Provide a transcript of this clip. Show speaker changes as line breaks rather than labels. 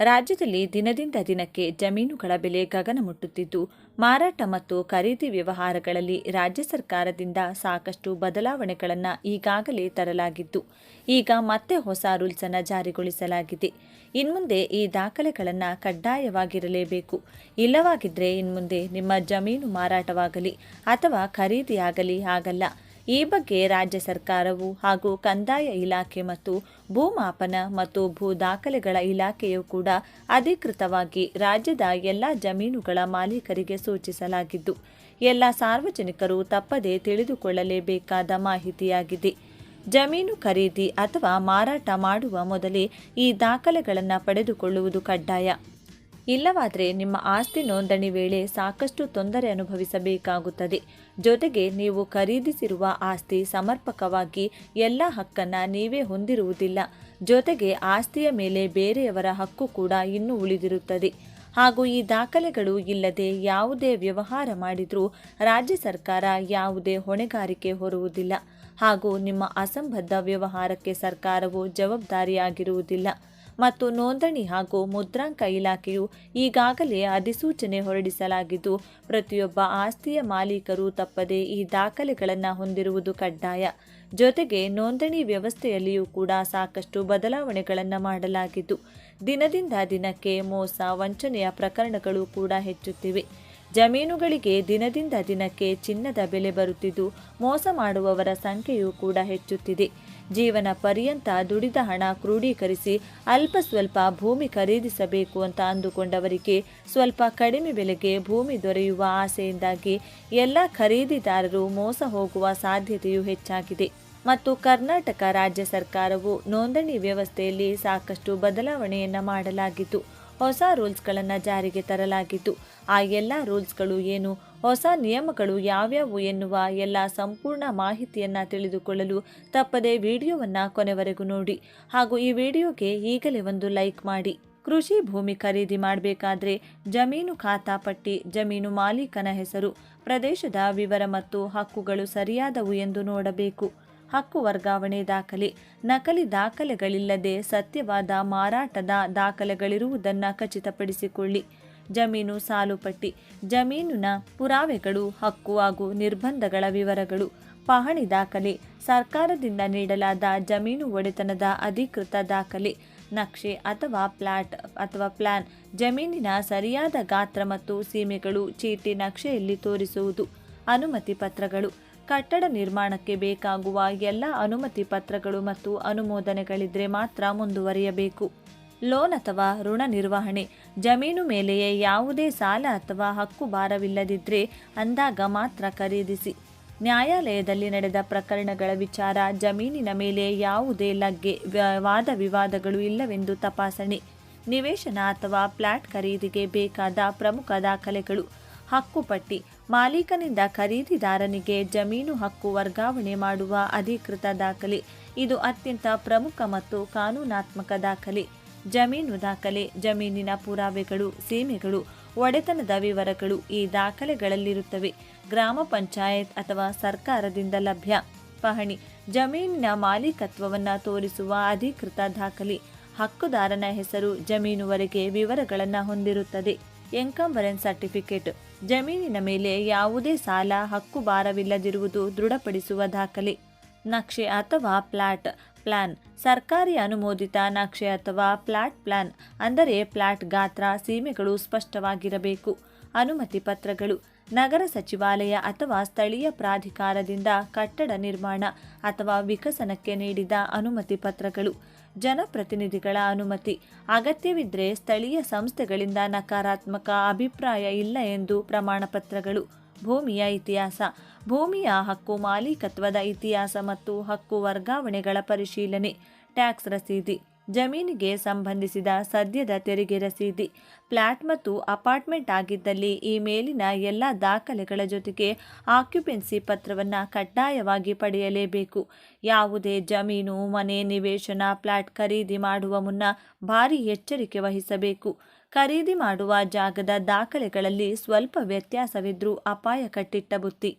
ರಾಜ್ಯದಲ್ಲಿ ದಿನದಿಂದ ದಿನಕ್ಕೆ ಜಮೀನುಗಳ ಬೆಲೆ ಗಗನ ಮುಟ್ಟುತ್ತಿದ್ದು, ಮಾರಾಟ ಮತ್ತು ಖರೀದಿ ವ್ಯವಹಾರಗಳಲ್ಲಿ ರಾಜ್ಯ ಸರ್ಕಾರದಿಂದ ಸಾಕಷ್ಟು ಬದಲಾವಣೆಗಳನ್ನು ಈಗಾಗಲೇ ತರಲಾಗಿದ್ದು, ಈಗ ಮತ್ತೆ ಹೊಸ ರೂಲ್ಸ್ ಅನ್ನು ಜಾರಿಗೊಳಿಸಲಾಗಿದೆ. ಇನ್ಮುಂದೆ ಈ ದಾಖಲೆಗಳನ್ನು ಕಡ್ಡಾಯವಾಗಿರಲೇಬೇಕು. ಇಲ್ಲವಾಗಿದ್ದರೆ ಇನ್ಮುಂದೆ ನಿಮ್ಮ ಜಮೀನು ಮಾರಾಟವಾಗಲಿ ಅಥವಾ ಖರೀದಿಯಾಗಲಿ ಆಗಲ್ಲ. ಈ ಬಗ್ಗೆ ರಾಜ್ಯ ಸರ್ಕಾರವು ಹಾಗೂ ಕಂದಾಯ ಇಲಾಖೆ ಮತ್ತು ಭೂಮಾಪನ ಮತ್ತು ಭೂ ದಾಖಲೆಗಳ ಇಲಾಖೆಯು ಕೂಡ ಅಧಿಕೃತವಾಗಿ ರಾಜ್ಯದ ಎಲ್ಲ ಜಮೀನುಗಳ ಮಾಲೀಕರಿಗೆ ಸೂಚಿಸಲಾಗಿದ್ದು, ಎಲ್ಲ ಸಾರ್ವಜನಿಕರು ತಪ್ಪದೇ ತಿಳಿದುಕೊಳ್ಳಲೇಬೇಕಾದ ಮಾಹಿತಿಯಾಗಿದೆ. ಜಮೀನು ಖರೀದಿ ಅಥವಾ ಮಾರಾಟ ಮಾಡುವ ಮೊದಲೇ ಈ ದಾಖಲೆಗಳನ್ನು ಪಡೆದುಕೊಳ್ಳುವುದು ಕಡ್ಡಾಯ. ಇಲ್ಲವಾದರೆ ನಿಮ್ಮ ಆಸ್ತಿ ನೋಂದಣಿ ವೇಳೆ ಸಾಕಷ್ಟು ತೊಂದರೆ ಅನುಭವಿಸಬೇಕಾಗುತ್ತದೆ. ಜೊತೆಗೆ ನೀವು ಖರೀದಿಸಿರುವ ಆಸ್ತಿ ಸಮರ್ಪಕವಾಗಿ ಎಲ್ಲ ಹಕ್ಕನ್ನು ನೀವೇ ಹೊಂದಿರುವುದಿಲ್ಲ. ಜೊತೆಗೆ ಆಸ್ತಿಯ ಮೇಲೆ ಬೇರೆಯವರ ಹಕ್ಕು ಕೂಡ ಇನ್ನೂ ಉಳಿದಿರುತ್ತದೆ. ಹಾಗೂ ಈ ದಾಖಲೆಗಳು ಇಲ್ಲದೆ ಯಾವುದೇ ವ್ಯವಹಾರ ಮಾಡಿದರೂ ರಾಜ್ಯ ಸರ್ಕಾರ ಯಾವುದೇ ಹೊಣೆಗಾರಿಕೆ ಹೊರುವುದಿಲ್ಲ. ಹಾಗೂ ನಿಮ್ಮ ಅಸಂಬದ್ಧ ವ್ಯವಹಾರಕ್ಕೆ ಸರ್ಕಾರವು ಜವಾಬ್ದಾರಿಯಾಗಿರುವುದಿಲ್ಲ. ಮತ್ತು ನೋಂದಣಿ ಹಾಗೂ ಮುದ್ರಾಂಕ ಇಲಾಖೆಯು ಈಗಾಗಲೇ ಅಧಿಸೂಚನೆ ಹೊರಡಿಸಲಾಗಿದ್ದು, ಪ್ರತಿಯೊಬ್ಬ ಆಸ್ತಿಯ ಮಾಲೀಕರು ತಪ್ಪದೆ ಈ ದಾಖಲೆಗಳನ್ನು ಹೊಂದಿರುವುದು ಕಡ್ಡಾಯ. ಜೊತೆಗೆ ನೋಂದಣಿ ವ್ಯವಸ್ಥೆಯಲ್ಲಿಯೂ ಕೂಡ ಸಾಕಷ್ಟು ಬದಲಾವಣೆಗಳನ್ನು ಮಾಡಲಾಗಿದ್ದು, ದಿನದಿಂದ ದಿನಕ್ಕೆ ಮೋಸ, ವಂಚನೆಯ ಪ್ರಕರಣಗಳು ಕೂಡ ಹೆಚ್ಚುತ್ತಿವೆ. ಜಮೀನುಗಳಿಗೆ ದಿನದಿಂದ ದಿನಕ್ಕೆ ಚಿನ್ನದ ಬೆಲೆ ಬರುತ್ತಿದ್ದು ಮೋಸ ಮಾಡುವವರ ಸಂಖ್ಯೆಯೂ ಕೂಡ ಹೆಚ್ಚುತ್ತಿದೆ. ಜೀವನ ಪರ್ಯಂತ ದುಡಿದ ಹಣ ಕ್ರೋಢೀಕರಿಸಿ ಅಲ್ಪ ಸ್ವಲ್ಪ ಭೂಮಿ ಖರೀದಿಸಬೇಕು ಅಂತ ಅಂದುಕೊಂಡವರಿಗೆ ಸ್ವಲ್ಪ ಕಡಿಮೆ ಬೆಲೆಗೆ ಭೂಮಿ ದೊರೆಯುವ ಆಸೆಯಿಂದಾಗಿ ಎಲ್ಲ ಖರೀದಿದಾರರು ಮೋಸ ಹೋಗುವ ಸಾಧ್ಯತೆಯೂ ಹೆಚ್ಚಾಗಿದೆ. ಮತ್ತು ಕರ್ನಾಟಕ ರಾಜ್ಯ ಸರ್ಕಾರವು ನೋಂದಣಿ ವ್ಯವಸ್ಥೆಯಲ್ಲಿ ಸಾಕಷ್ಟು ಬದಲಾವಣೆಯನ್ನು ಮಾಡಲಾಗಿತ್ತು ಹೊಸ ರೂಲ್ಸ್ಗಳನ್ನು ಜಾರಿಗೆ ತರಲಾಗಿದ್ದು, ಆ ಎಲ್ಲ ರೂಲ್ಸ್ಗಳು ಏನು, ಹೊಸ ನಿಯಮಗಳು ಯಾವ್ಯಾವು ಎನ್ನುವ ಎಲ್ಲ ಸಂಪೂರ್ಣ ಮಾಹಿತಿಯನ್ನು ತಿಳಿದುಕೊಳ್ಳಲು ತಪ್ಪದೆ ವಿಡಿಯೋವನ್ನು ಕೊನೆವರೆಗೂ ನೋಡಿ. ಹಾಗೂ ಈ ವಿಡಿಯೋಗೆ ಈಗಲೇ ಒಂದು ಲೈಕ್ ಮಾಡಿ. ಕೃಷಿ ಭೂಮಿ ಖರೀದಿ ಮಾಡಬೇಕಾದ್ರೆ ಜಮೀನು ಖಾತಾ ಪಟ್ಟಿ, ಜಮೀನು ಮಾಲೀಕನ ಹೆಸರು, ಪ್ರದೇಶದ ವಿವರ ಮತ್ತು ಹಕ್ಕುಗಳು ಸರಿಯಾದವು ಎಂದು ನೋಡಬೇಕು. ಹಕ್ಕು ವರ್ಗಾವಣೆ ದಾಖಲೆ. ನಕಲಿ ದಾಖಲೆಗಳಿಲ್ಲದೆ ಸತ್ಯವಾದ ಮಾರಾಟದ ದಾಖಲೆಗಳಿರುವುದನ್ನು ಖಚಿತಪಡಿಸಿಕೊಳ್ಳಿ. ಜಮೀನು ಸಾಲುಪಟ್ಟಿ. ಜಮೀನಿನ ಪುರಾವೆಗಳು ಹಕ್ಕು ಹಾಗೂ ನಿರ್ಬಂಧಗಳ ವಿವರಗಳು. ಪಹಣಿ ದಾಖಲೆ. ಸರ್ಕಾರದಿಂದ ನೀಡಲಾದ ಜಮೀನು ಒಡೆತನದ ಅಧಿಕೃತ ದಾಖಲೆ. ನಕ್ಷೆ ಅಥವಾ ಪ್ಲಾಟ್ ಅಥವಾ ಪ್ಲಾನ್. ಜಮೀನಿನ ಸರಿಯಾದ ಗಾತ್ರ ಮತ್ತು ಸೀಮೆಗಳು ಚೀಟಿ ನಕ್ಷೆಯಲ್ಲಿ ತೋರಿಸುವುದು. ಅನುಮತಿ ಪತ್ರಗಳು. ಕಟ್ಟಡ ನಿರ್ಮಾಣಕ್ಕೆ ಬೇಕಾಗುವ ಎಲ್ಲ ಅನುಮತಿ ಪತ್ರಗಳು ಮತ್ತು ಅನುಮೋದನೆಗಳಿದ್ರೆ ಮಾತ್ರ ಮುಂದುವರಿಯಬೇಕು. ಲೋನ್ ಅಥವಾ ಋಣ ನಿರ್ವಹಣೆ, ಜಮೀನು ಮೇಲೆಯೇ ಯಾವುದೇ ಸಾಲ ಅಥವಾ ಹಕ್ಕು ಭಾರವಿಲ್ಲದಿದ್ದರೆ ಅಂದಾಗ ಮಾತ್ರ ಖರೀದಿಸಿ. ನ್ಯಾಯಾಲಯದಲ್ಲಿ ನಡೆದ ಪ್ರಕರಣಗಳ ವಿಚಾರ, ಜಮೀನಿನ ಮೇಲೆ ಯಾವುದೇ ಲಗ್ಗೆ ವಾದ ವಿವಾದಗಳು ಇಲ್ಲವೆಂದು ತಪಾಸಣೆ, ನಿವೇಶನ ಅಥವಾ ಫ್ಲಾಟ್ ಖರೀದಿಗೆ ಬೇಕಾದ ಪ್ರಮುಖ ದಾಖಲೆಗಳು ಹಕ್ಕುಪಟ್ಟಿ ಮಾಲೀಕನಿಂದ ಖರೀದಿದಾರನಿಗೆ ಜಮೀನು ಹಕ್ಕು ವರ್ಗಾವಣೆ ಮಾಡುವ ಅಧಿಕೃತ ದಾಖಲೆ. ಇದು ಅತ್ಯಂತ ಪ್ರಮುಖ ಮತ್ತು ಕಾನೂನಾತ್ಮಕ ದಾಖಲೆ. ಜಮೀನು ದಾಖಲೆ, ಜಮೀನಿನ ಪುರಾವೆಗಳು, ಸೀಮೆಗಳು, ಒಡೆತನದ ವಿವರಗಳು ಈ ದಾಖಲೆಗಳಲ್ಲಿರುತ್ತವೆ. ಗ್ರಾಮ ಪಂಚಾಯತ್ ಅಥವಾ ಸರ್ಕಾರದಿಂದ ಲಭ್ಯ. ಪಹಣಿ, ಜಮೀನಿನ ಮಾಲೀಕತ್ವವನ್ನು ತೋರಿಸುವ ಅಧಿಕೃತ ದಾಖಲೆ. ಹಕ್ಕುದಾರನ ಹೆಸರು ಜಮೀನುವರೆಗೆ ವಿವರಗಳನ್ನು ಹೊಂದಿರುತ್ತದೆ. Encumbrance certificate. ಜಮೀನಿನ ಮೇಲೆ ಯಾವುದೇ ಸಾಲ, ಹಕ್ಕು ಭಾರವಿಲ್ಲದಿರುವುದು ದೃಢಪಡಿಸುವ ದಾಖಲೆ. ನಕ್ಷೆ ಅಥವಾ ಪ್ಲಾಟ್ ಪ್ಲಾನ್. ಸರ್ಕಾರಿ ಅನುಮೋದಿತ ನಕ್ಷೆ ಅಥವಾ ಪ್ಲಾಟ್ ಪ್ಲಾನ್. ಅಂದರೆ ಪ್ಲಾಟ್ ಗಾತ್ರ, ಸೀಮೆಗಳು ಸ್ಪಷ್ಟವಾಗಿರಬೇಕು. ಅನುಮತಿ ಪತ್ರಗಳು. ನಗರ ಸಚಿವಾಲಯ ಅಥವಾ ಸ್ಥಳೀಯ ಪ್ರಾಧಿಕಾರದಿಂದ ಕಟ್ಟಡ ನಿರ್ಮಾಣ ಅಥವಾ ವಿಕಸನಕ್ಕೆ ನೀಡಿದ ಅನುಮತಿ ಪತ್ರಗಳು. ಜನಪ್ರತಿನಿಧಿಗಳ ಅನುಮತಿ. ಅಗತ್ಯವಿದ್ದರೆ ಸ್ಥಳೀಯ ಸಂಸ್ಥೆಗಳಿಂದ ನಕಾರಾತ್ಮಕ ಅಭಿಪ್ರಾಯ ಇಲ್ಲ ಎಂದು ಪ್ರಮಾಣಪತ್ರಗಳು ಭೂಮಿಯ ಇತಿಹಾಸ. ಭೂಮಿಯ ಹಕ್ಕು ಮಾಲೀಕತ್ವದ ಇತಿಹಾಸ ಮತ್ತು ಹಕ್ಕು ವರ್ಗಾವಣೆಗಳ ಪರಿಶೀಲನೆ. ಟ್ಯಾಕ್ಸ್ ರಸೀದಿ. ಜಮೀನಿಗೆ ಸಂಬಂಧಿಸಿದ ಸದ್ಯದ ತೆರಿಗೆ ರಸೀದಿ ಫ್ಲ್ಯಾಟ್ ಮತ್ತು ಅಪಾರ್ಟ್ಮೆಂಟ್ ಆಗಿದ್ದಲ್ಲಿ ಈ ಮೇಲಿನ ಎಲ್ಲ ದಾಖಲೆಗಳ ಜೊತೆಗೆ ಆಕ್ಯುಪೆನ್ಸಿ ಪತ್ರವನ್ನು ಕಡ್ಡಾಯವಾಗಿ ಪಡೆಯಲೇಬೇಕು. ಯಾವುದೇ ಜಮೀನು, ಮನೆ, ನಿವೇಶನ ಫ್ಲ್ಯಾಟ್ ಖರೀದಿ ಮಾಡುವ ಮುನ್ನ ಭಾರೀ ಎಚ್ಚರಿಕೆ ವಹಿಸಬೇಕು. ಖರೀದಿ ಮಾಡುವ ಜಾಗದ ದಾಖಲೆಗಳಲ್ಲಿ ಸ್ವಲ್ಪ ವ್ಯತ್ಯಾಸವಿದ್ದರೂ ಅಪಾಯ ಕಟ್ಟಿಟ್ಟ ಬುತ್ತಿ.